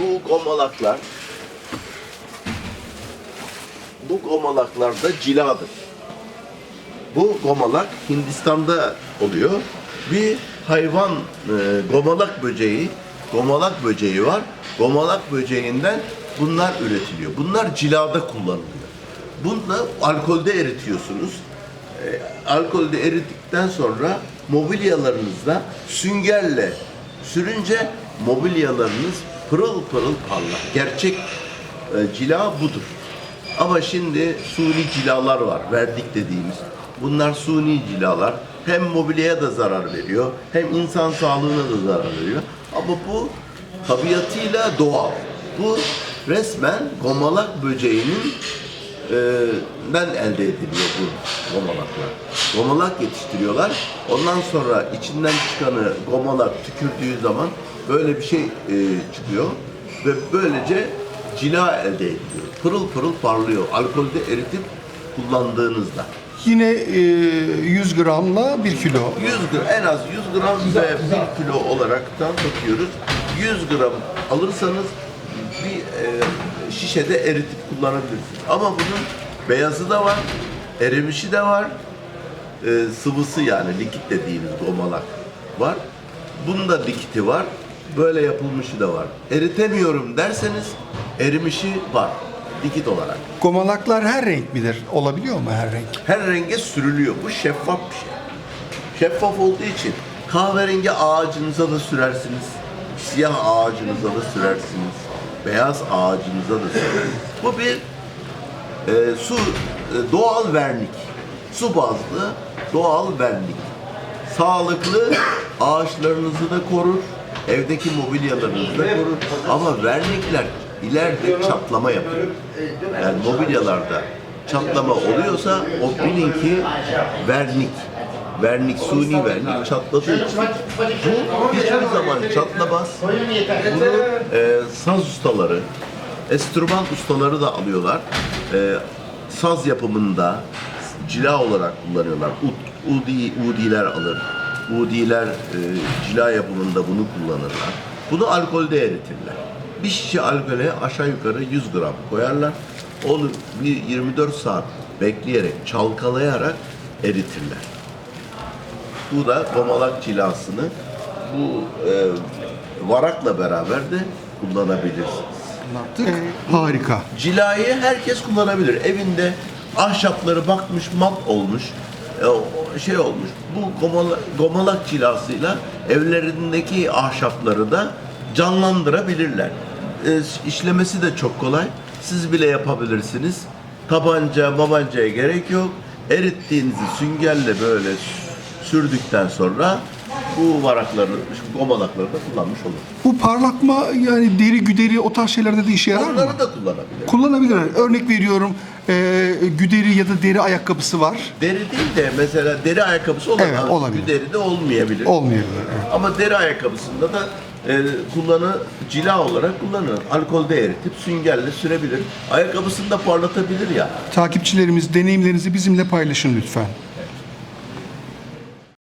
bu gomalaklar bu gomalaklar da ciladır. Bu gomalak Hindistan'da oluyor. Bir hayvan e, gomalak böceği, gomalak böceği var. Gomalak böceğinden bunlar üretiliyor. Bunlar cilada kullanılıyor. Bunu alkolde eritiyorsunuz. E, alkolde erittikten sonra mobilyalarınızda süngerle sürünce mobilyalarınız pırıl pırıl parlar. Gerçek e, cila budur. Ama şimdi suni cilalar var, verdik dediğimiz. Bunlar suni cilalar. Hem mobilyaya da zarar veriyor, hem insan sağlığına da zarar veriyor. Ama bu tabiatıyla doğal. Bu resmen gomalak böceğinin e, den elde ediliyor bu gomalaklar. Gomalak yetiştiriyorlar. Ondan sonra içinden çıkanı gomalak tükürdüğü zaman böyle bir şey e, çıkıyor ve böylece cila elde ediliyor. Pırıl pırıl parlıyor. Alkolde eritip kullandığınızda. Yine e, 100 gramla 1 kilo. 100 gram, en az 100 gram ve 1 kilo olaraktan bakıyoruz. 100 gram alırsanız bir e, şişede eritip kullanabilirsiniz. Ama bunun beyazı da var, erimişi de var, e, sıvısı yani likit dediğimiz gomalak var. Bunun da likiti var, böyle yapılmışı da var. Eritemiyorum derseniz erimişi var likit olarak. Gomalaklar her renk midir? Olabiliyor mu her renk? Her renge sürülüyor. Bu şeffaf bir şey. Şeffaf olduğu için kahverengi ağacınıza da sürersiniz. Siyah ağacınıza da sürersiniz. Beyaz ağacınıza da sürersiniz. Bu bir e, su e, doğal vernik. Su bazlı doğal vernik. Sağlıklı ağaçlarınızı da korur. Evdeki mobilyalarınızı da korur. Ama vernikler ileride çatlama yapıyor. Yani mobilyalarda çatlama oluyorsa o bilin ki vernik. Vernik, suni vernik çatladığı için bu hiçbir zaman çatlamaz. Bunu e, saz ustaları, enstrüman ustaları da alıyorlar. E, saz yapımında cila olarak kullanıyorlar. Ud, udi, udiler alır. Udiler e, cila yapımında bunu kullanırlar. Bunu alkolde eritirler. Bir şişe alkole aşağı yukarı 100 gram koyarlar. Onu bir 24 saat bekleyerek, çalkalayarak eritirler. Bu da gomalak cilasını bu e, varakla beraber de kullanabilirsiniz. Anlattık. harika. Cilayı herkes kullanabilir. Evinde ahşapları bakmış mat olmuş, e, şey olmuş. Bu gomala, gomalak cilasıyla evlerindeki ahşapları da canlandırabilirler. E, işlemesi de çok kolay. Siz bile yapabilirsiniz. Tabanca, mabancaya gerek yok. Erittiğinizi süngerle böyle sürdükten sonra bu varakları, gomalakları da kullanmış olur. Bu parlatma yani deri güderi o tarz şeylerde de işe yarar mı? Onları da kullanabilir. Kullanabilirler. Örnek veriyorum e, güderi ya da deri ayakkabısı var. Deri değil de mesela deri ayakkabısı olamaz. Evet, olabilir. Deri de olmayabilir. Olmayabilir. evet. Ama deri ayakkabısında da e, kullanı cila olarak kullanır. Alkolde eritip süngerle sürebilir. Ayakkabısını da parlatabilir ya. Takipçilerimiz deneyimlerinizi bizimle paylaşın lütfen.